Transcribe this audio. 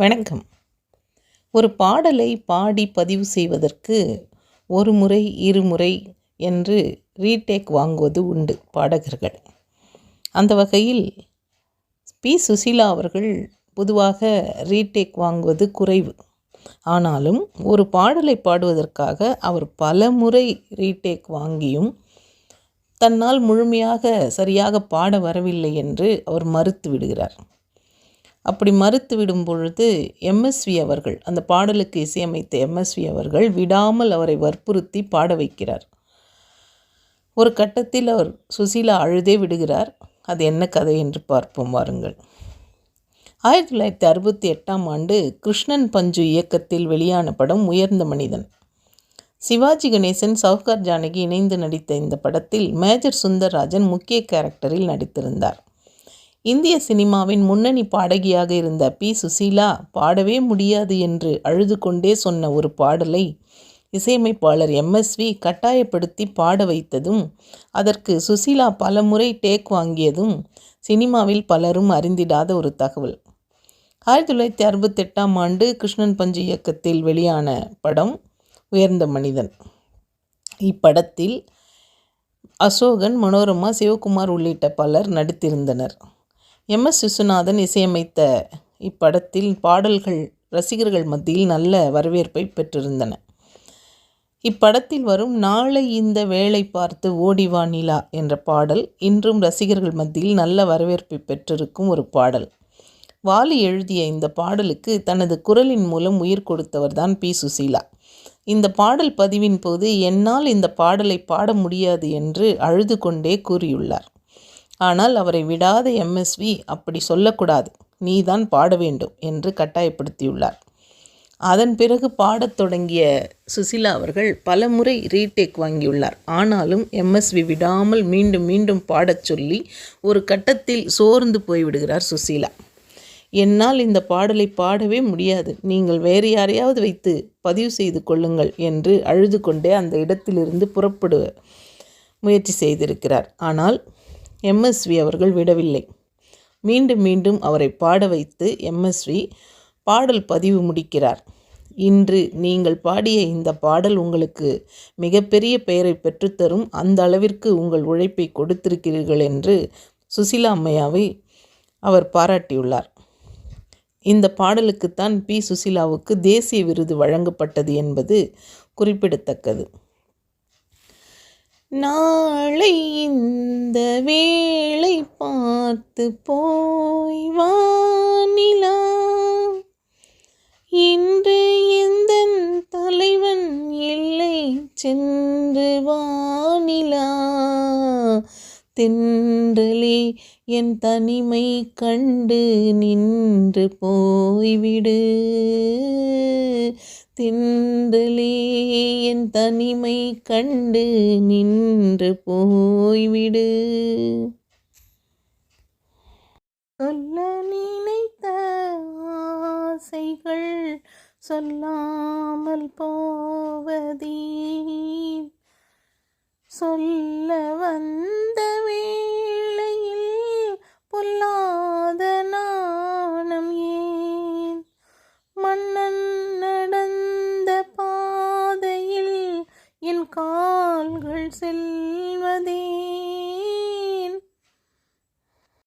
வணக்கம். ஒரு பாடலை பாடி பதிவு செய்வதற்கு ஒரு முறை இருமுறை என்று ரீடேக் வாங்குவது உண்டு பாடகர்கள். அந்த வகையில் பி. சுசீலா அவர்கள் பொதுவாக ரீடேக் வாங்குவது குறைவு. ஆனாலும் ஒரு பாடலை பாடுவதற்காக அவர் பல முறை ரீடேக் வாங்கியும் தன்னால் முழுமையாக சரியாக பாட வரவில்லை என்று அவர் மறுத்து விடுகிறார். அப்படி மறுத்து விடும் பொழுது எம்எஸ்வி அவர்கள் அந்த பாடலுக்கு இசையமைத்த எம்எஸ்வி அவர்கள் விடாமல் அவரை வற்புறுத்தி பாட வைக்கிறார். ஒரு கட்டத்தில் அவர் சுசீலா அழுதே விடுகிறார். அது என்ன கதை என்று பார்ப்போம் வாருங்கள். ஆயிரத்தி தொள்ளாயிரத்தி அறுபத்தி எட்டாம் ஆண்டு கிருஷ்ணன் பஞ்சு இயக்கத்தில் வெளியான படம் உயர்ந்த மனிதன். சிவாஜி கணேசன் சவுகார் ஜானகி இணைந்து நடித்த இந்த படத்தில் மேஜர் சுந்தர்ராஜன் முக்கிய கேரக்டரில் நடித்திருந்தார். இந்திய சினிமாவின் முன்னணி பாடகியாக இருந்த பி. சுசீலா பாடவே முடியாது என்று அழுது கொண்டே சொன்ன ஒரு பாடலை இசையமைப்பாளர் எம்எஸ்வி கட்டாயப்படுத்தி பாட வைத்ததும் அதற்கு சுசீலா பல முறை டேக் வாங்கியதும் சினிமாவில் பலரும் அறிந்திடாத ஒரு தகவல். ஆயிரத்தி தொள்ளாயிரத்தி அறுபத்தெட்டாம் ஆண்டு கிருஷ்ணன் பஞ்சு இயக்கத்தில் வெளியான படம் உயர்ந்த மனிதன் இப்படத்தில் அசோகன் மனோரமா சிவகுமார் உள்ளிட்ட பலர் நடித்திருந்தனர். எம். எஸ். விஸ்வநாதன் இசையமைத்த இப்படத்தில் பாடல்கள் ரசிகர்கள் மத்தியில் நல்ல வரவேற்பை பெற்றிருந்தன. இப்படத்தில் வரும் நாளை இந்த வேலை பார்த்து ஓடிவா நிலா என்ற பாடல் இன்றும் ரசிகர்கள் மத்தியில் நல்ல வரவேற்பை பெற்றிருக்கும் ஒரு பாடல். வாலி எழுதிய இந்த பாடலுக்கு தனது குரலின் மூலம் உயிர் கொடுத்தவர்தான் பி. சுசீலா. இந்த பாடல் பதிவின் போது என்னால் இந்த பாடலை பாட முடியாது என்று அழுது கொண்டே கூறியுள்ளார். ஆனால் அவரை விடாத எம்எஸ்வி அப்படி சொல்லக்கூடாது. நீதான் பாட வேண்டும் என்று கட்டாயப்படுத்தியுள்ளார். அதன் பிறகு பாடத் தொடங்கிய சுசிலா அவர்கள் பல முறை ரீடேக் வாங்கியுள்ளார். ஆனாலும் எம்எஸ்வி விடாமல் மீண்டும் மீண்டும் பாடச் சொல்லி ஒரு கட்டத்தில் சோர்ந்து போய்விடுகிறார் சுசீலா. என்னால் இந்த பாடலை பாடவே முடியாது. நீங்கள் வேறு யாரையாவது வைத்து பதிவு செய்து கொள்ளுங்கள் என்று அழுது கொண்டே அந்த இடத்திலிருந்து புறப்படுவ முயற்சி செய்திருக்கிறார். ஆனால் எம்எஸ்வி அவர்கள் விடவில்லை. மீண்டும் மீண்டும் அவரை பாட வைத்து எம்எஸ்வி பாடல் பதிவு முடிக்கிறார். இன்று நீங்கள் பாடிய இந்த பாடல் உங்களுக்கு மிகப்பெரிய பெயரை பெற்றுத்தரும் அந்த அளவிற்கு உங்கள் உழைப்பை கொடுத்திருக்கிறீர்கள் என்று சுசிலா அம்மையாவை அவர் பாராட்டியுள்ளார். இந்த பாடலுக்குத்தான் பி. சுசிலாவுக்கு தேசிய விருது வழங்கப்பட்டது என்பது குறிப்பிடத்தக்கது. நாளை இந்த வேளை பார்த்து போய் வானிலா இன்று எந்த தலைவன் இல்லை சென்று வானிலா தென்றலே என் தனிமை கண்டு நின்று போய்விடு. தென்றலே என் தனிமை கண்டு நின்று போய்விடு. சொல்ல நினைத்த ஆசைகள் சொல்லாமல் போவதே. சொல்ல வந்த கால்கள் செல்வதே.